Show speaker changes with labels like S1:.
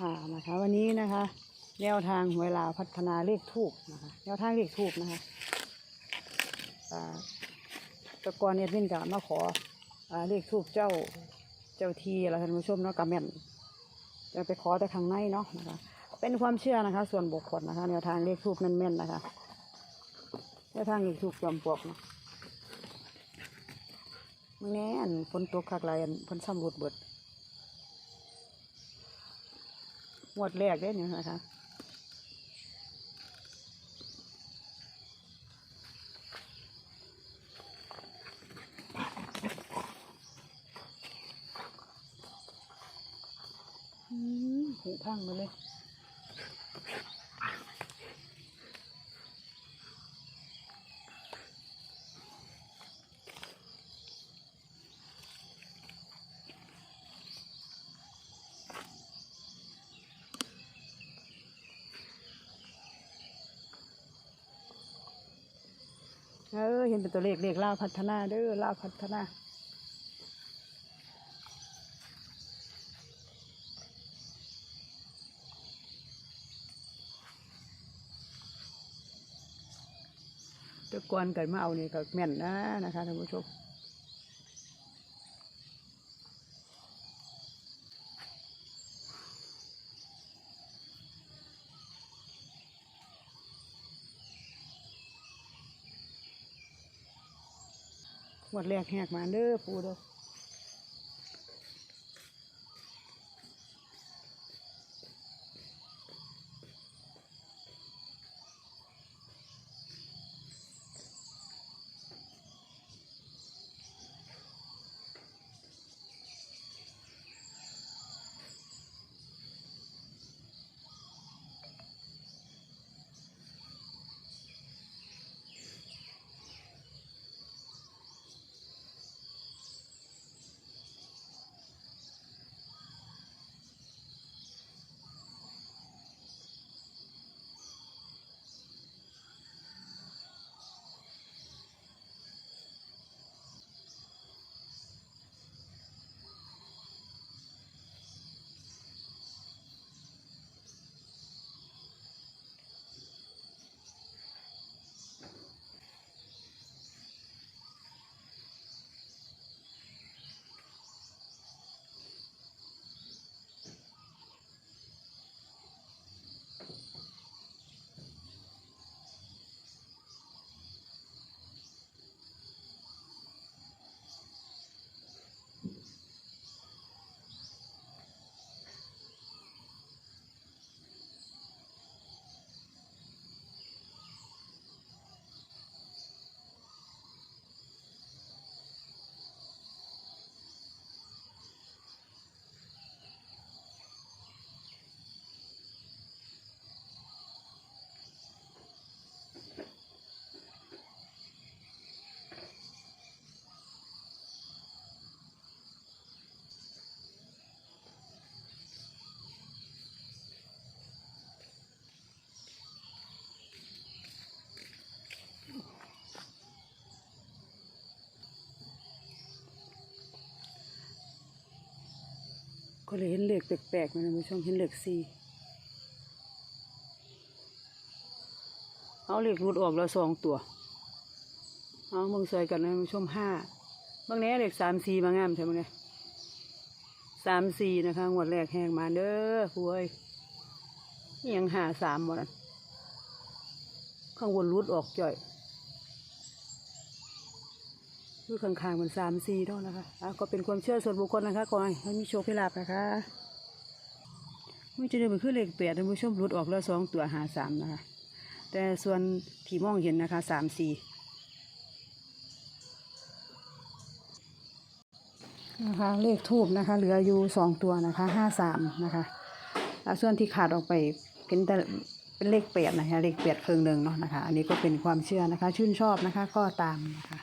S1: ค่ะนะคะ วันนี้นะคะ แนวทางเวลาพัฒนาเลขทูบนะคะ แนวทางเลขทูบนะคะตะกอนเอ็ดวินกับมาขออเลขทูบเจ้าเจ้าทีแล้วท่านผู้ชมเนาะกับแม่นจะไปขอแต่ข้างในเนาะนะคะ เป็นความเชื่อนะคะ ส่วนบุคคลนะคะ แนวทางเลขทูบแม่นๆนะคะแนวทางเลขทูบจอมปลวกเนาะมื่อนี้อันฝนตกคักหลายอันฝนซ้ำรุดเบิด งวดแรกได้เนี่ยนะคะหูพังมาเลย เออเห็นเป็นตัวเลขเลขลาวพัฒนาเด้อลาวพัฒนาแตะกอนเกิดมาเอานี่ก็แม่นนะนะคะท่านผู้ชม งวดแรกแหกมาเด้อปูเด้อ ก็เลยเห็นเหลขแปลกๆนะท่านผู้ชมเห็นเหลขสี่เอาเหลขรูดออกแล้วสองตัว เอามึงใส่กันนะท่านผู้ชมห้าบางแหนี้เลขสามสี่มางามใช่ไหมเนี่ยสามสี่นะคะงวดแรกแหงมาเด้อหวยยังหาสามหมดข้างบนรูดออกจ่อย รูดข้างๆมันสามสี่เท่านะคะอะก็เป็นความเชื่อส่วนบุคคลนะคะขอให้มีโชคให้ลาบนะคะไม่จะได้เป็นคือเลขแปดท่านผู้ชมรูดออกแล้วสองตัวหาสามนะคะ แต่ส่วนที่มองเห็นนะคะสามสี่นะคะเลขทูบนะคะ เหลืออยู่สองตัวนะคะห้าสามนะคะอ่าส่วนที่ขาดออกไปเป็นแต่เป็นเลขแปดนะคะเลขแปดเครื่องหนึ่งเนาะนะคะ อันนี้ก็เป็นความเชื่อนะคะ ชื่นชอบนะคะก็ตามนะคะ